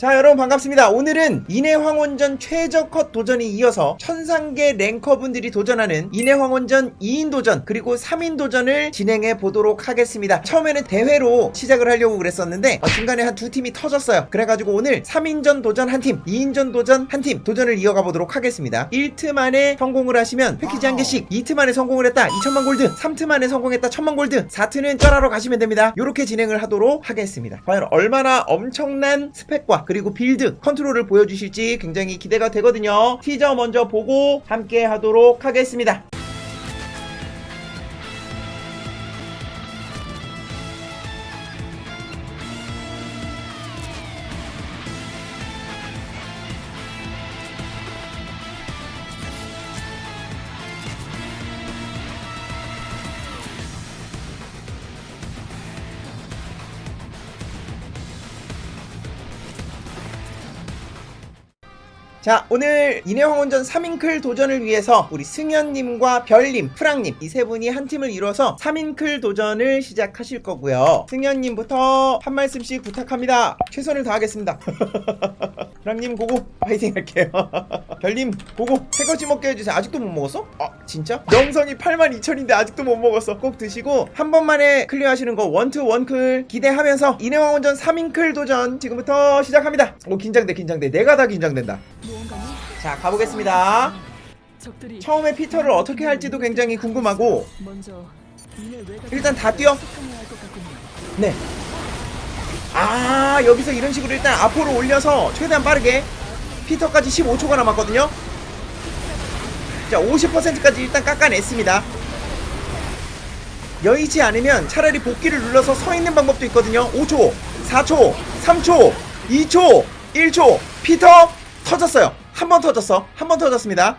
자 여러분 반갑습니다. 오늘은 인해황원전 최저컷 도전이 이어서 천상계 랭커분들이 도전하는 인해황원전 2인 도전 그리고 3인 도전을 진행해 보도록 하겠습니다. 처음에는 대회로 시작을 하려고 그랬었는데 어, 중간에 한 두 팀이 터졌어요. 그래가지고 오늘 3인전 도전 한팀 2인전 도전 한 팀 도전을 이어가 보도록 하겠습니다. 1트 만에 성공을 하시면 패키지 한 개씩 2트 만에 성공을 했다 2천만 골드 3트 만에 성공했다 1000만 골드 4트는 쩔하러 가시면 됩니다. 이렇게 진행을 하도록 하겠습니다. 과연 얼마나 엄청난 스펙과 그리고 빌드 컨트롤을 보여주실지 굉장히 기대가 되거든요. 티저 먼저 보고 함께 하도록 하겠습니다 자 오늘 인해황원전 3인클 도전을 위해서 우리 승현님과 별님, 프랑님 이 세 분이 한 팀을 이뤄서 3인클 도전을 시작하실 거고요. 승현님부터 한 말씀씩 부탁합니다. 최선을 다하겠습니다. 프 랑님 고고 파이팅 할게요 별님 고고 새거지 먹게 해주세요 아직도 못 먹었어? 아 진짜? 명성이 82,000인데 아직도 못 먹었어 꼭 드시고 한 번만에 클리어 하시는 거 원투 원클 기대하면서 인해황원전 3인클 도전 지금부터 시작합니다 오 긴장돼 긴장돼 내가 다 긴장된다? 자 가보겠습니다 처음에 피터를 어떻게 할지도 굉장히 궁금하고 일단 다 뛰어. 네. 아 여기서 이런 식으로 일단 앞으로 올려서 최대한 빠르게 피터까지 15초가 남았거든요. 자 50%까지 일단 깎아냈습니다. 여의치 않으면 차라리 복귀를 눌러서 서 있는 방법도 있거든요. 5초 4초 3초 2초 1초. 피터 터졌어요. 한 번 터졌어. 한 번 터졌습니다.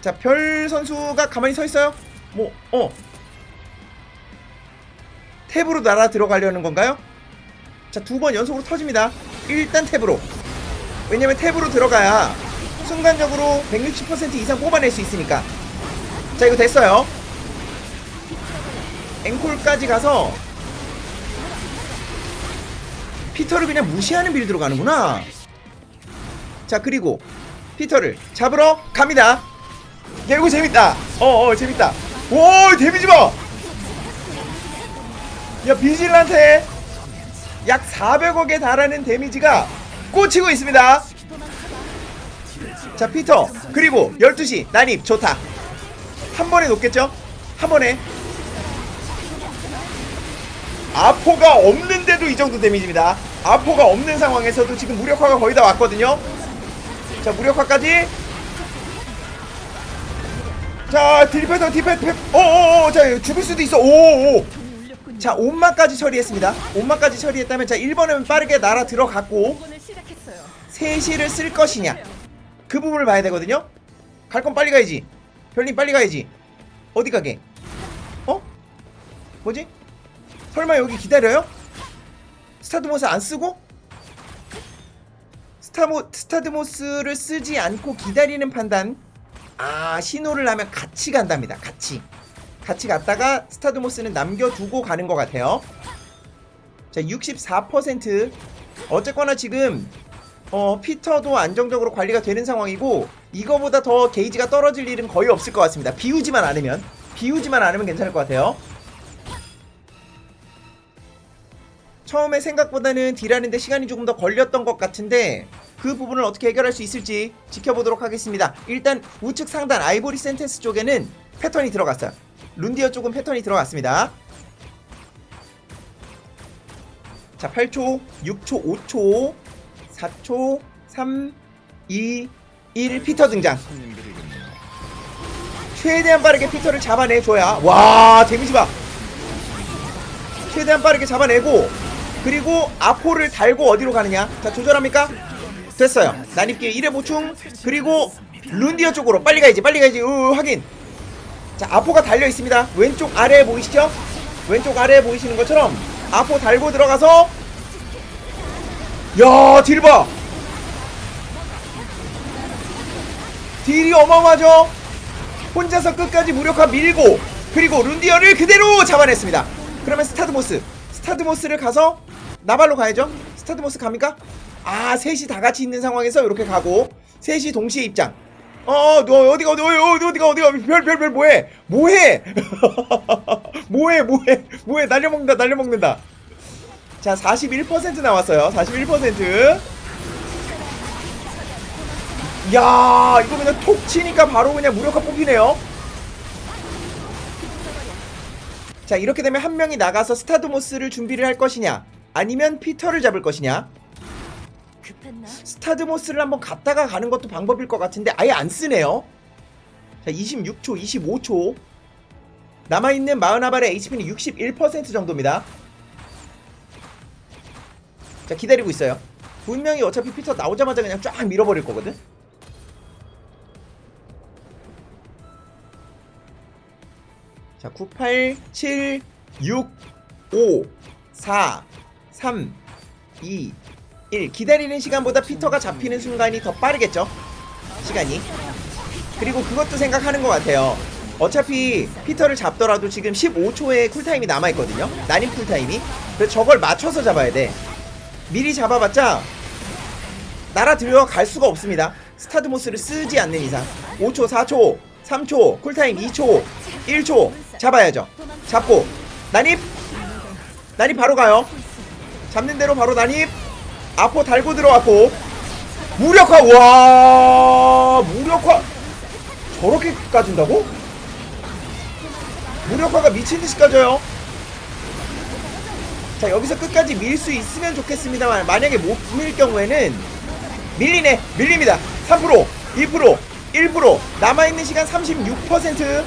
자 별 선수가 가만히 서 있어요. 뭐 어 탭으로 날아 들어가려는 건가요? 자, 두 번 연속으로 터집니다. 일단 탭으로. 왜냐면 탭으로 들어가야 순간적으로 160% 이상 뽑아낼 수 있으니까. 자, 이거 됐어요. 앵콜까지 가서 피터를 그냥 무시하는 빌드로 가는구나. 자, 그리고 피터를 잡으러 갑니다. 야, 이거 재밌다. 어, 어, 재밌다. 오, 데미지 봐! 야 비질란테 약 400억에 달하는 데미지가 꽂히고 있습니다. 자 피터 그리고 12시 난입 좋다. 한 번에 놓겠죠? 한 번에. 아포가 없는데도 이 정도 데미지입니다. 아포가 없는 상황에서도 지금 무력화가 거의 다 왔거든요. 자 무력화까지. 자 딜패더 딜패더 오오오 자 죽을 수도 있어. 오오 종이 울렸군요. 자, 온마까지 처리했습니다. 온마까지 처리했다면 자, 1번은 빠르게 날아 들어갔고 이번을 시작했어요. 3시를 쓸 것이냐. 그 부분을 봐야 되거든요. 갈 건 빨리 가야지. 별님 빨리 가야지. 어디 가게? 어? 뭐지? 설마 여기 기다려요? 스타드모스 안 쓰고? 스타모, 스타드모스를 쓰지 않고 기다리는 판단. 아, 신호를 하면 같이 간답니다. 같이. 같이 갔다가 스타드모스는 남겨두고 가는 것 같아요. 자, 64%. 어쨌거나 지금 어, 피터도 안정적으로 관리가 되는 상황이고 이거보다 더 게이지가 떨어질 일은 거의 없을 것 같습니다. 비우지만 않으면 비우지만 않으면 괜찮을 것 같아요. 처음에 생각보다는 딜하는데 시간이 조금 더 걸렸던 것 같은데 그 부분을 어떻게 해결할 수 있을지 지켜보도록 하겠습니다. 일단 우측 상단 아이보리 센테스 쪽에는 패턴이 들어갔어요. 룬디어 쪽은 패턴이 들어갔습니다. 자, 8초, 6초, 5초, 4초, 3, 2, 1 피터 등장. 최대한 빠르게 피터를 잡아내줘야 와 데미지 봐. 최대한 빠르게 잡아내고 그리고 아포를 달고 어디로 가느냐? 자 조절합니까? 됐어요. 난입기 1회 보충 그리고 룬디어 쪽으로 빨리 가야지 빨리 가야지 으, 확인. 자 아포가 달려 있습니다. 왼쪽 아래에 보이시죠? 왼쪽 아래에 보이시는 것처럼 아포 달고 들어가서 야, 딜 봐. 딜이 어마어마하죠? 혼자서 끝까지 무력화 밀고 그리고 룬디어를 그대로 잡아냈습니다. 그러면 스타드모스 스타드모스를 가서 나발로 가야죠. 스타드모스 갑니까? 아 셋이 다 같이 있는 상황에서 이렇게 가고 셋이 동시에 입장 어 너 어디가 어디 어디 어디가 어디가 별 별 별 뭐해? 뭐해? 뭐해 뭐해 뭐해? 날려먹는다 날려먹는다. 자 41% 나왔어요. 41%야 이거 그냥 톡 치니까 바로 그냥 무력화 뽑히네요. 자 이렇게 되면 한 명이 나가서 스타드모스를 준비를 할 것이냐? 아니면 피터를 잡을 것이냐 급했나? 스타드모스를 한번 갔다가 가는 것도 방법일 것 같은데 아예 안 쓰네요. 자 26초 25초. 남아있는 마흔아발의 HP는 61% 정도입니다. 자 기다리고 있어요. 분명히 어차피 피터 나오자마자 그냥 쫙 밀어버릴 거거든? 자 9, 8, 7, 6, 5, 4, 3, 2, 1 기다리는 시간보다 피터가 잡히는 순간이 더 빠르겠죠? 시간이. 그리고 그것도 생각하는 것 같아요. 어차피 피터를 잡더라도 지금 15초의 쿨타임이 남아있거든요? 난임 쿨타임이. 그래서 저걸 맞춰서 잡아야 돼. 미리 잡아봤자 날아들여 갈 수가 없습니다. 스타드모스를 쓰지 않는 이상. 5초 4초 3초 쿨타임 2초 1초 잡아야죠. 잡고. 난입! 난입 바로 가요. 잡는 대로 바로 난입 아포 달고 들어왔고. 무력화 와 무력화. 저렇게 까진다고? 무력화가 미친듯이 까져요. 자 여기서 끝까지 밀 수 있으면 좋겠습니다만 만약에 못 밀 경우에는 밀리네 밀립니다. 3% 2% 1% 남아있는 시간 36%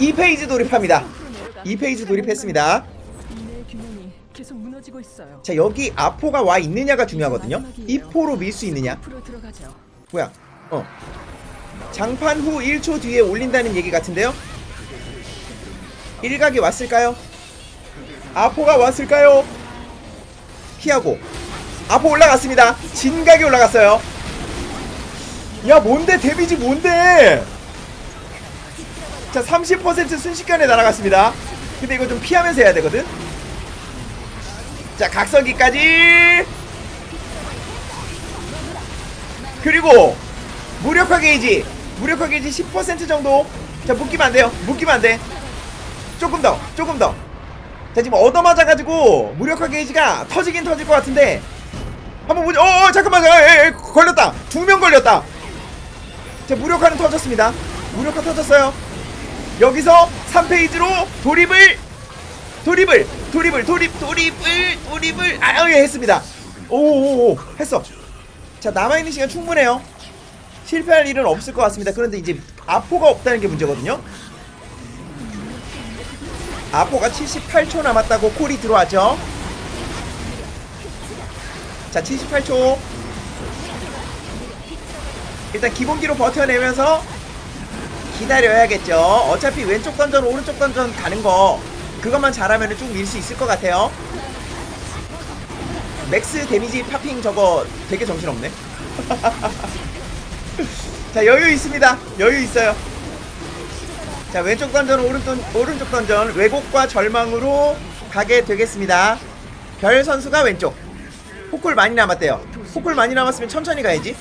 2페이지 돌입합니다. 2페이지 돌입했습니다 무너지고 있어요. 자 여기 아포가 와 있느냐가 중요하거든요. 2포로 밀 수 있느냐? 앞으로 들어가죠. 뭐야? 어. 장판 후 1초 뒤에 올린다는 얘기 같은데요? 일각이 왔을까요? 아포가 왔을까요? 피하고. 아포 올라갔습니다. 진각이 올라갔어요. 야 뭔데? 데미지 뭔데? 자 30% 순식간에 날아갔습니다. 근데 이거 좀 피하면서 해야 되거든 자 각성기까지. 그리고 무력화 게이지 무력화 게이지 10% 정도. 자 묶이면 안 돼요. 묶이면 안돼. 조금 더 조금 더 자 지금 얻어맞아가지고 무력화 게이지가 터지긴 터질 것 같은데. 한번 보자. 어, 어 잠깐만 에, 에, 걸렸다. 두 명 걸렸다. 자 무력화는 터졌습니다. 무력화 터졌어요. 여기서 3페이지로 돌입을 돌입을 돌입을 돌입 돌입을 돌입을 아예 했습니다. 오오오 했어. 자 남아있는 시간 충분해요. 실패할 일은 없을 것 같습니다. 그런데 이제 아포가 없다는 게 문제거든요. 아포가 78초 남았다고 콜이 들어왔죠. 자 78초. 일단 기본기로 버텨내면서 기다려야겠죠. 어차피 왼쪽 던전 오른쪽 던전 가는 거 그것만 잘하면 쭉 밀 수 있을 것 같아요. 맥스 데미지 파핑 저거 되게 정신없네. 자 여유 있습니다. 여유 있어요. 자 왼쪽 던전 오른쪽, 오른쪽 던전 왜곡과 절망으로 가게 되겠습니다. 별 선수가 왼쪽. 포콜 많이 남았대요. 포콜 많이 남았으면 천천히 가야지.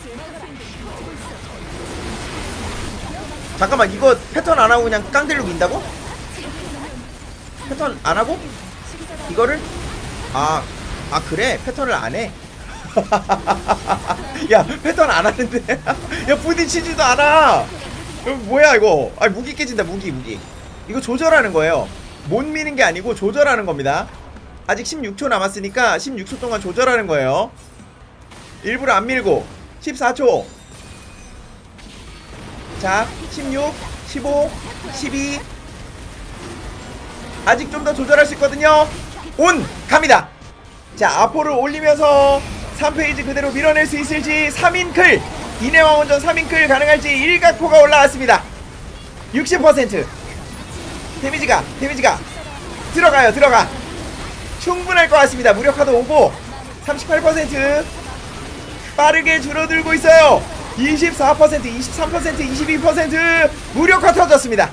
잠깐만 이거 패턴 안 하고 그냥 깡대로 민다고? 패턴 안 하고? 이거를? 아, 아 그래? 패턴을 안 해. 야 패턴 안 하는데? 야 부딪히지도 않아! 뭐야 이거? 아 무기 깨진다 무기 무기. 이거 조절하는 거예요. 못 미는 게 아니고 조절하는 겁니다. 아직 16초 남았으니까 16초 동안 조절하는 거예요. 일부러 안 밀고. 14초. 자 16, 15, 12 아직 좀 더 조절할 수 있거든요. 온! 갑니다. 자 아포를 올리면서 3페이지 그대로 밀어낼 수 있을지 3인클 이내왕원전 3인클 가능할지 일각포가 올라왔습니다. 60% 데미지가 데미지가. 들어가요 들어가. 충분할 것 같습니다. 무력화도 오고 38% 빠르게 줄어들고 있어요. 24% 23% 22% 무력화 터졌습니다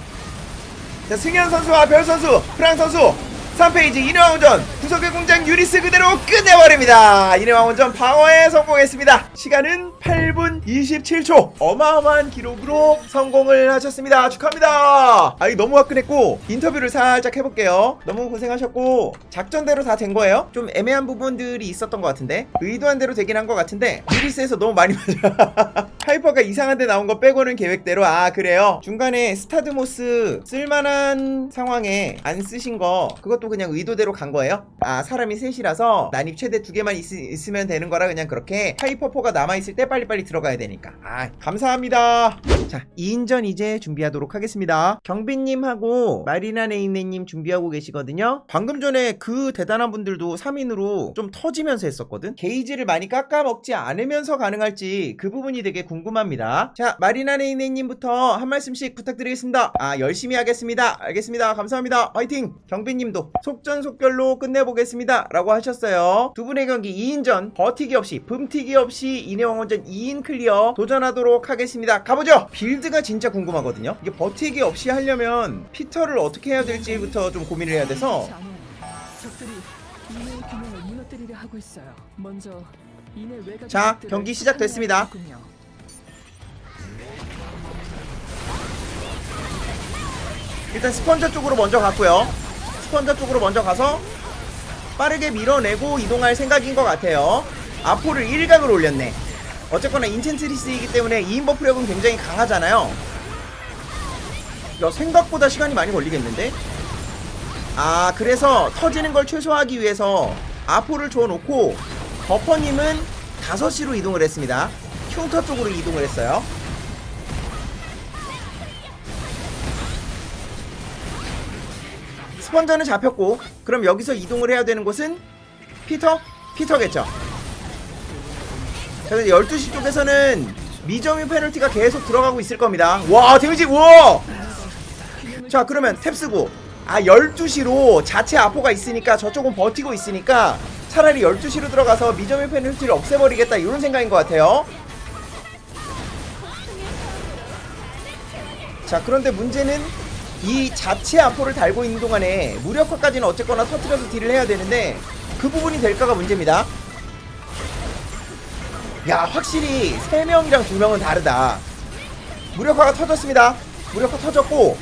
자 승현 선수와 별 선수 프랑 선수. 3페이지 인해왕원전. 구석의 공장 유리스 그대로 끝내버립니다. 인해왕원전 방어에 성공했습니다. 시간은 8분 27초. 어마어마한 기록으로 성공을 하셨습니다. 축하합니다. 아이 너무 화끈했고 인터뷰를 살짝 해볼게요. 너무 고생하셨고 작전대로 다 된 거예요? 좀 애매한 부분들이 있었던 것 같은데? 의도한 대로 되긴 한 것 같은데 유리스에서 너무 많이 맞아 하이퍼가 이상한 데 나온 거 빼고는 계획대로. 아 그래요? 중간에 스타드모스 쓸만한 상황에 안 쓰신 거 그것도 그냥 의도대로 간 거예요? 아 사람이 셋이라서 난입 최대 두 개만 있, 있으면 되는 거라 그냥 그렇게 하이퍼포가 남아있을 때 빨리빨리 들어가야 되니까. 아 감사합니다. 자 2인전 이제 준비하도록 하겠습니다. 경빈님하고 마리나 네이네님 준비하고 계시거든요. 방금 전에 그 대단한 분들도 3인으로 좀 터지면서 했었거든? 게이지를 많이 깎아먹지 않으면서 가능할지 그 부분이 되게 궁금 합니다. 자 마리나 네이네님부터 한 말씀씩 부탁드리겠습니다. 아 열심히 하겠습니다. 알겠습니다. 감사합니다. 화이팅! 경빈님도 속전속결로 끝내보겠습니다. 라고 하셨어요. 두 분의 경기 2인전 버티기 없이 붐튀기 없이 인해왕원전 2인 클리어 도전하도록 하겠습니다. 가보죠! 빌드가 진짜 궁금하거든요. 이게 버티기 없이 하려면 피터를 어떻게 해야 될지부터 좀 고민을 해야 돼서. 자, 경기 시작됐습니다. 일단 스펀저 쪽으로 먼저 갔고요. 스펀저 쪽으로 먼저 가서 빠르게 밀어내고 이동할 생각인 것 같아요. 아포를 1각을 올렸네. 어쨌거나 인챈트리스이기 때문에 2인 버프력은 굉장히 강하잖아요. 야, 생각보다 시간이 많이 걸리겠는데? 아, 그래서 터지는 걸 최소화하기 위해서 아포를 줘놓고 버퍼님은 5시로 이동을 했습니다. 흉터 쪽으로 이동을 했어요. 스펀저는 잡혔고 그럼 여기서 이동을 해야 되는 곳은 피터? 피터겠죠. 자 근데 12시 쪽에서는 미점유 페널티가 계속 들어가고 있을 겁니다. 와 데미지 우와! 균형을 자 그러면 탭 쓰고. 아 12시로 자체 아포가 있으니까 저쪽은 버티고 있으니까 차라리 12시로 들어가서 미점유 페널티를 없애버리겠다 이런 생각인 것 같아요. 자 그런데 문제는 이 자체 아포를 달고 있는 동안에 무력화까지는 어쨌거나 터트려서 딜을 해야 되는데 그 부분이 될까가 문제입니다. 야 확실히 3명이랑 2명은 다르다. 무력화가 터졌습니다. 무력화 터졌고.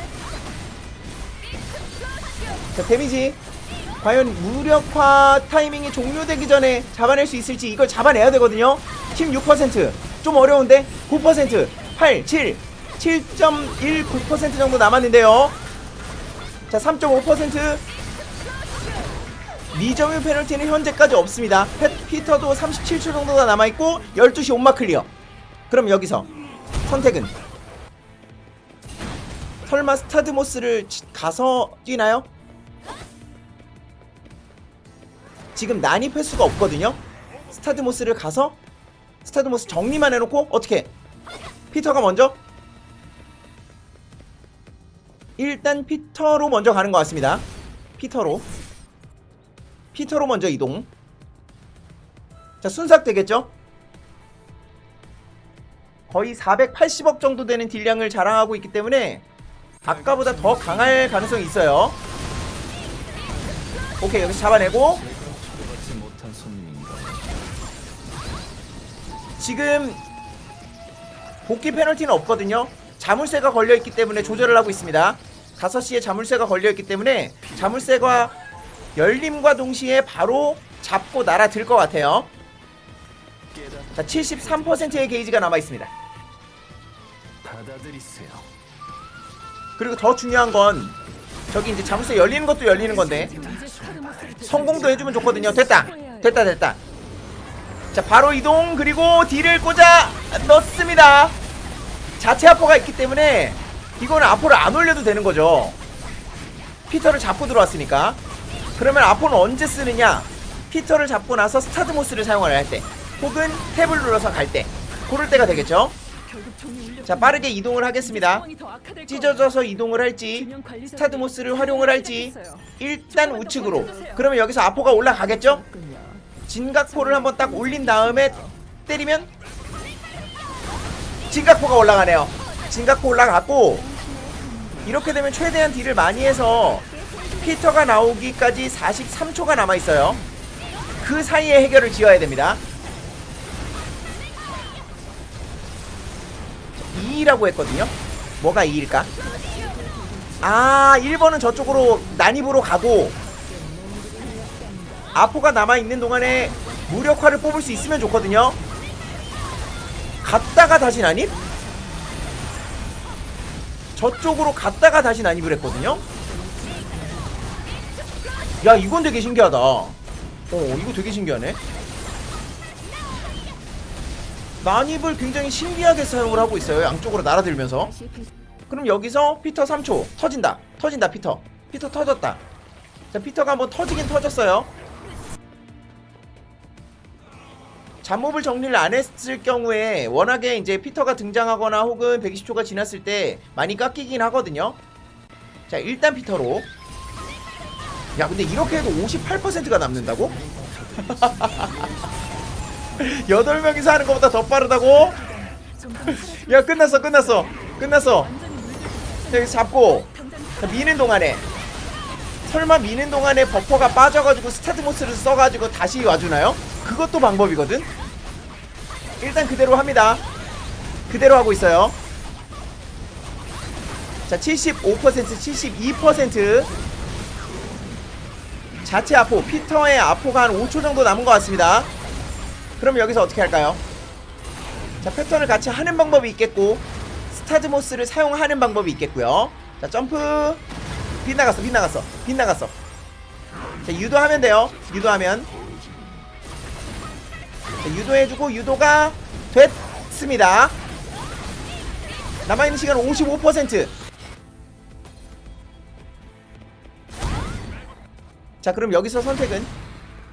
자 데미지. 과연 무력화 타이밍이 종료되기 전에 잡아낼 수 있을지 이걸 잡아내야 되거든요. 팀 6%좀 어려운데 9% 8 7 7.19% 정도 남았는데요. 자 3.5% 미점유 페널티는 현재까지 없습니다. 페, 피터도 37초 정도가 남아있고 12시 온마 클리어. 그럼 여기서 선택은 설마 스타드모스를 치- 가서 뛰나요? 지금 난입 횟수가 없거든요. 스타드모스를 가서 스타드모스 정리만 해놓고 어떻게? 피터가 먼저 일단 피터로 먼저 가는 것 같습니다. 피터로. 피터로 먼저 이동. 자 순삭 되겠죠? 거의 480억 정도 되는 딜량을 자랑하고 있기 때문에 아까보다 더 강할 가능성이 있어요. 오케이 여기서 잡아내고? 지금 복귀 페널티는 없거든요. 자물쇠가 걸려있기 때문에 조절을 하고 있습니다. 5시에 자물쇠가 걸려있기 때문에 자물쇠가 열림과 동시에 바로 잡고 날아들 것 같아요. 자, 73%의 게이지가 남아있습니다. 그리고 더 중요한 건 저기 이제 자물쇠 열리는 것도 열리는 건데 성공도 해주면 좋거든요. 됐다. 됐다, 됐다. 자, 바로 이동, 그리고 딜을 꽂아 넣습니다. 자체 아포가 있기 때문에 이거는 아포를 안 올려도 되는 거죠. 피터를 잡고 들어왔으니까. 그러면 아포는 언제 쓰느냐? 피터를 잡고 나서 스타드모스를 사용을 할 때. 혹은 탭을 눌러서 갈 때. 고를 때가 되겠죠. 자, 빠르게 이동을 하겠습니다. 찢어져서 이동을 할지, 스타드모스를 활용을 할지. 일단 우측으로. 그러면 여기서 아포가 올라가겠죠? 진각포를 한번 딱 올린 다음에 때리면 진각포가 올라가네요. 진각포 올라갔고 이렇게 되면 최대한 딜을 많이 해서 피터가 나오기까지 43초가 남아있어요 그 사이에 해결을 지어야 됩니다 2라고 했거든요 뭐가 2일까? 아 1번은 저쪽으로 난입으로 가고 아포가 남아있는 동안에 무력화를 뽑을 수 있으면 좋거든요 갔다가 다시 난입? 저쪽으로 갔다가 다시 난입을 했거든요? 야 이건 되게 신기하다. 어 이거 되게 신기하네. 난입을 굉장히 신기하게 사용을 하고 있어요 양쪽으로 날아들면서. 그럼 여기서 피터 3초 터진다. 터진다 피터. 피터 터졌다. 자 피터가 한번 터지긴 터졌어요 잡몹을 정리를 안 했을 경우에 워낙에 이제 피터가 등장하거나 혹은 120초가 지났을 때 많이 깎이긴 하거든요 자 일단 피터로 야 근데 이렇게 해도 58%가 남는다고? 8명이서 하는 것보다 더 빠르다고? 야 끝났어 끝났어 끝났어 자, 여기 잡고 자, 미는 동안에 설마 미는 동안에 버퍼가 빠져가지고 스타드모스를 써가지고 다시 와주나요? 그것도 방법이거든? 일단 그대로 합니다. 그대로 하고 있어요. 자 75% 72% 자체 아포 피터의 아포가 한 5초 정도 남은 것 같습니다. 그럼 여기서 어떻게 할까요? 자 패턴을 같이 하는 방법이 있겠고 스타드모스를 사용하는 방법이 있겠고요. 자 점프. 빗나갔어 빗나갔어 빗나갔어. 자 유도하면 돼요. 유도하면. 자, 유도해주고 유도가 됐습니다. 남아있는 시간 55%. 자 그럼 여기서 선택은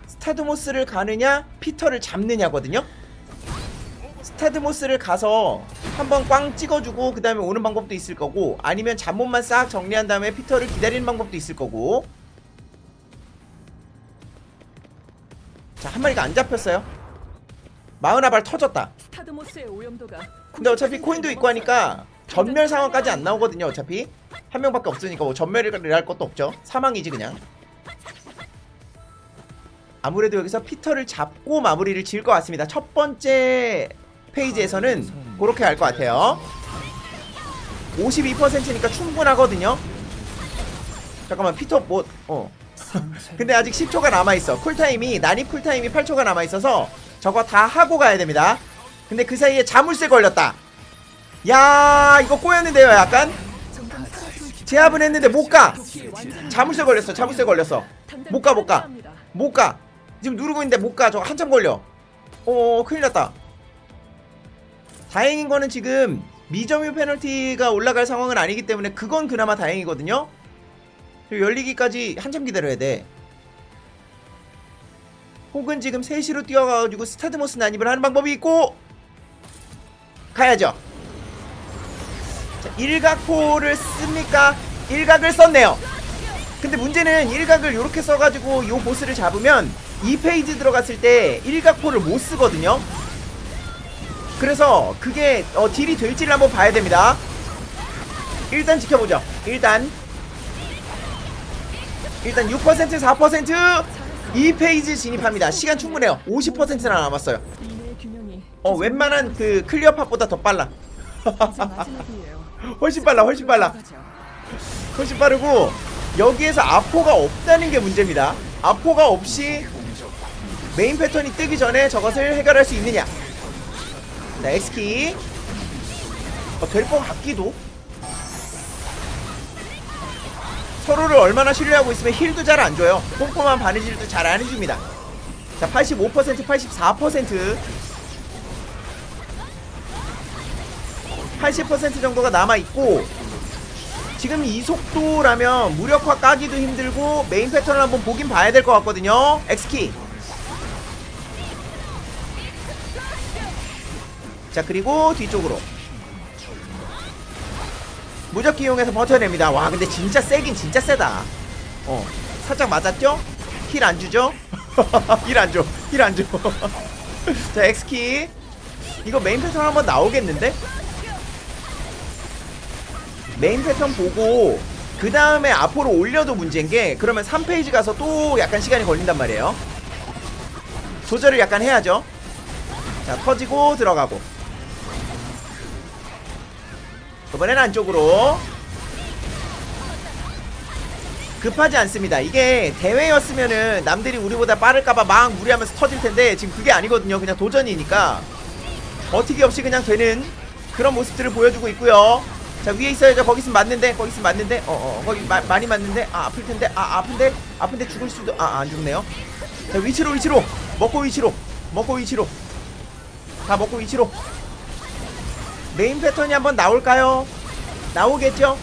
스타드모스를 가느냐 피터를 잡느냐거든요? 스타드모스를 가서 한번 꽝 찍어주고 그 다음에 오는 방법도 있을 거고 아니면 잠못만 싹 정리한 다음에 피터를 기다리는 방법도 있을 거고. 자 한 마리가 안 잡혔어요 마흔아발 터졌다. 근데 어차피 코인도 있고 하니까 전멸 상황까지 안 나오거든요 어차피. 한 명밖에 없으니까 뭐 전멸을 할 것도 없죠. 사망이지 그냥. 아무래도 여기서 피터를 잡고 마무리를 지을 것 같습니다. 첫 번째 페이지에서는 그렇게 할 것 같아요. 52%니까 충분하거든요. 잠깐만 피터 뭐 어. 근데 아직 10초가 남아있어. 쿨타임이 난입 쿨타임이 8초가 남아있어서 저거 다 하고 가야 됩니다. 근데 그 사이에 자물쇠 걸렸다. 야 이거 꼬였는데요 약간? 제압은 했는데 못가. 자물쇠 걸렸어 자물쇠 걸렸어. 당장 못 가, 못 가. 탈출해야 합니다. 못가. 지금 누르고 있는데 못가. 저거 한참 걸려. 어 큰일 났다. 다행인 거는 지금 미점유 페널티가 올라갈 상황은 아니기 때문에 그건 그나마 다행이거든요. 열리기까지 한참 기다려야 돼 혹은 지금 3시로 뛰어가가지고 스타드모스 난입을 하는 방법이 있고 가야죠. 자, 일각포를 씁니까? 일각을 썼네요. 근데 문제는 일각을 이렇게 써가지고 요 보스를 잡으면 2페이지 들어갔을 때 일각포를 못 쓰거든요. 그래서 그게 어, 딜이 될지를 한번 봐야 됩니다. 일단 지켜보죠. 일단. 일단 6% 4% 2페이지 진입합니다 시간 충분해요 50%나 남았어요 어 웬만한 그 클리어 팟보다 더 빨라. 훨씬 빨라 훨씬 빨라. 훨씬 빠르고 여기에서 아포가 없다는 게 문제입니다. 아포가 없이 메인 패턴이 뜨기 전에 저것을 해결할 수 있느냐? 자, X키. 어, 될것 같기도. 서로를 얼마나 신뢰하고 있으면 힐도 잘 안 줘요. 꼼꼼한 바느질도 잘 안 해줍니다. 자, 85%, 84%. 80% 정도가 남아있고 지금 이 속도라면 무력화 까기도 힘들고 메인 패턴을 한번 보긴 봐야 될 것 같거든요 X키 자 그리고 뒤쪽으로 무적기 이용해서 버텨냅니다 와 근데 진짜 세긴 진짜 세다 어 살짝 맞았죠? 힐 안 주죠? 힐 안 줘. 힐 안 줘. 자, X키. 이거 메인 패턴 한번 나오겠는데? 메인 패턴 보고 그 다음에 앞으로 올려도 문제인 게 그러면 3페이지 가서 또 약간 시간이 걸린단 말이에요 조절을 약간 해야죠 자 터지고 들어가고 이번엔 안쪽으로. 급하지 않습니다. 이게 대회였으면은 남들이 우리보다 빠를까봐 막 무리하면서 터질 텐데 지금 그게 아니거든요. 그냥 도전이니까. 버티기 없이 그냥 되는 그런 모습들을 보여주고 있고요. 자 위에 있어야죠 거기 있으면 맞는데 거기 있으면 맞는데. 어어 거기 마, 많이 맞는데? 아 아플 텐데? 아 아픈데? 아픈데 죽을 수도 아 안 죽네요. 자 위치로 위치로. 먹고 위치로. 먹고 위치로. 다 먹고 위치로 메인 패턴이 한번 나올까요? 나오겠죠?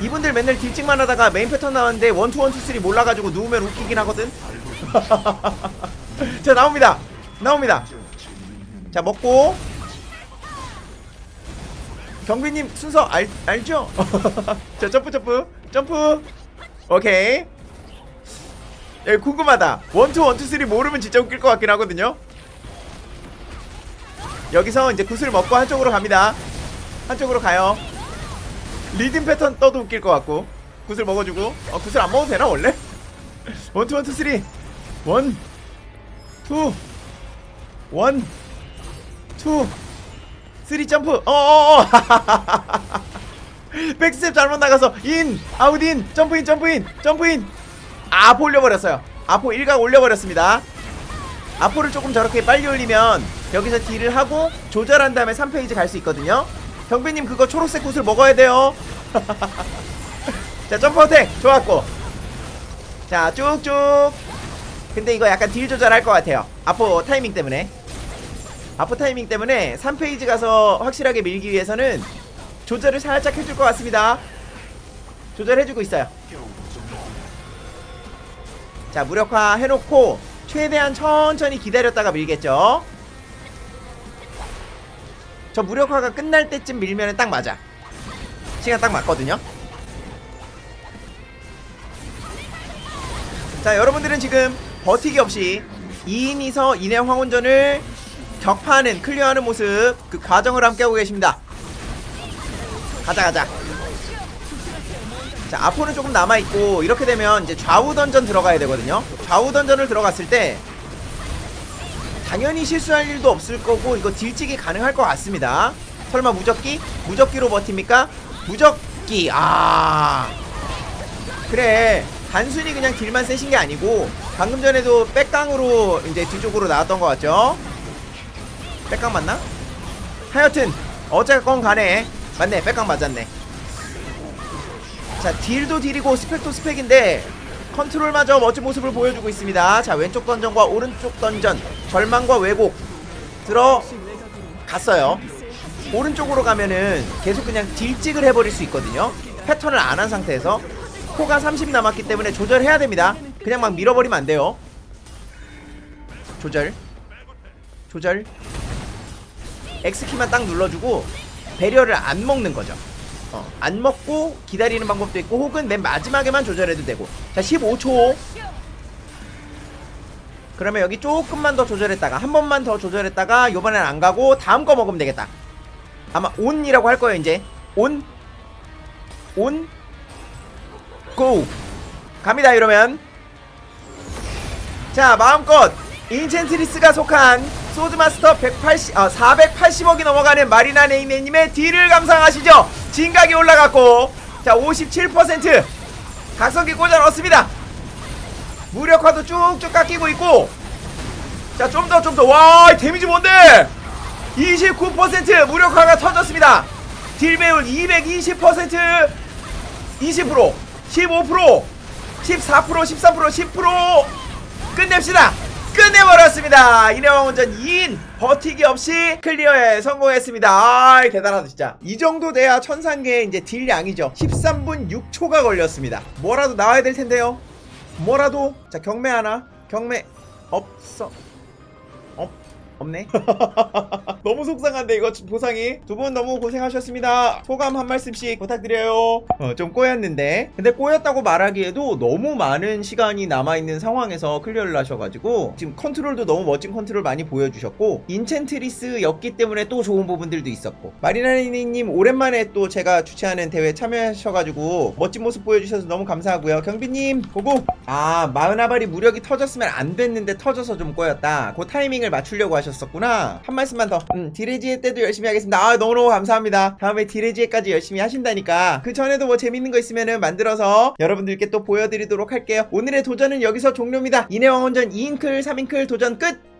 이분들 맨날 딜찍만 하다가 메인 패턴 나왔는데 원투 원투 쓰리 몰라가지고 누우면 웃기긴 하거든? 자 나옵니다. 나옵니다. 자 먹고. 경비님 순서 알, 알죠? 자 점프 점프. 점프. 오케이. 야, 이거 궁금하다. 원투 원투 쓰리 모르면 진짜 웃길 것 같긴 하거든요 여기서 이제 구슬 먹고 한쪽으로 갑니다. 한쪽으로 가요. 리듬 패턴 떠도 웃길 것 같고. 구슬 먹어주고. 어 구슬 안 먹어도 되나 원래? 원투 원투 쓰리. 원 투 원 투 쓰리 점프. 어어어. 백스텝 잘못 나가서 인 아웃 인 점프인 점프인 점프인. 아포 올려버렸어요. 아포 일각 올려버렸습니다. 아포를 조금 저렇게 빨리 올리면 여기서 딜을 하고 조절한 다음에 3페이지 갈 수 있거든요. 경비님 그거 초록색 구슬 먹어야 돼요. 자 점프 어택! 좋았고. 자 쭉쭉. 근데 이거 약간 딜 조절할 것 같아요. 아포 타이밍 때문에. 아포 타이밍 때문에 3페이지 가서 확실하게 밀기 위해서는 조절을 살짝 해줄 것 같습니다. 조절해주고 있어요. 자 무력화 해놓고 최대한 천천히 기다렸다가 밀겠죠 저 무력화가 끝날 때쯤 밀면은 딱 맞아. 시간 딱 맞거든요. 자 여러분들은 지금 버티기 없이 2인이서 인해 황혼전을 격파하는 클리어하는 모습 그 과정을 함께하고 계십니다. 가자 가자. 자 아포는 조금 남아있고 이렇게 되면 이제 좌우 던전 들어가야 되거든요. 좌우 던전을 들어갔을 때 당연히 실수할 일도 없을 거고 이거 딜찍이 가능할 것 같습니다 설마 무적기? 무적기로 버팁니까? 무적기 아 그래 단순히 그냥 딜만 세신 게 아니고 방금 전에도 백강으로 이제 뒤쪽으로 나왔던 것 같죠? 백강 맞나? 하여튼 어쨌건 간에 맞네 백강 맞았네 자 딜도 딜이고 스펙도 스펙인데 컨트롤마저 멋진 모습을 보여주고 있습니다. 자 왼쪽 던전과 오른쪽 던전 절망과 왜곡 들어갔어요. 오른쪽으로 가면은 계속 그냥 딜찍을 해버릴 수 있거든요. 패턴을 안 한 상태에서 코가 30 남았기 때문에 조절해야 됩니다. 그냥 막 밀어버리면 안 돼요. 조절. 조절. X키만 딱 눌러주고 배려를 안 먹는 거죠 어, 안 먹고 기다리는 방법도 있고 혹은 맨 마지막에만 조절해도 되고. 자 15초. 그러면 여기 조금만 더 조절했다가 한 번만 더 조절했다가 요번엔 안 가고 다음 거 먹으면 되겠다. 아마 온이라고 할 거예요 이제. 온. 온, 고! 갑니다 이러면. 자 마음껏. 인첸트리스가 속한 소드마스터 180, 아, 480억이 넘어가는 마리나 네이네님의 딜을 감상하시죠 진각이 올라갔고 자 57% 각성기 꽂아 넣었습니다. 무력화도 쭉쭉 깎이고 있고 자 좀 더 좀 더. 와 데미지 뭔데? 29% 무력화가 터졌습니다. 딜 배율 220% 20% 15% 14% 13% 10% 끝냅시다 끝내버렸습니다. 이내왕원전 2인 버티기 없이 클리어에 성공했습니다. 아 대단하다 진짜. 이 정도 돼야 천상계의 이제 딜량이죠. 13분 6초가 걸렸습니다. 뭐라도 나와야 될 텐데요. 뭐라도. 자 경매 하나. 경매 없어. 없 없네. 너무 속상한데 이거 보상이 두 분 너무 고생하셨습니다. 소감 한 말씀씩 부탁드려요. 어, 좀 꼬였는데 근데 꼬였다고 말하기에도 너무 많은 시간이 남아 있는 상황에서 클리어를 하셔가지고 지금 컨트롤도 너무 멋진 컨트롤 많이 보여주셨고 인챈트리스였기 때문에 또 좋은 부분들도 있었고 마리나리님 오랜만에 또 제가 주최하는 대회 참여하셔가지고 멋진 모습 보여주셔서 너무 감사하고요. 경비님 보고 아 마흔아발이 무력이 터졌으면 안 됐는데 터져서 좀 꼬였다. 그 타이밍을 맞추려고 하셨 었구나. 한 말씀만 더. 음, 디레지에 때도 열심히 하겠습니다. 아 너무너무 감사합니다. 다음에 디레지에까지 열심히 하신다니까. 그 전에도 뭐 재밌는 거 있으면은 만들어서 여러분들께 또 보여드리도록 할게요. 오늘의 도전은 여기서 종료입니다. 인해왕원전 2인클, 3인클 도전 끝!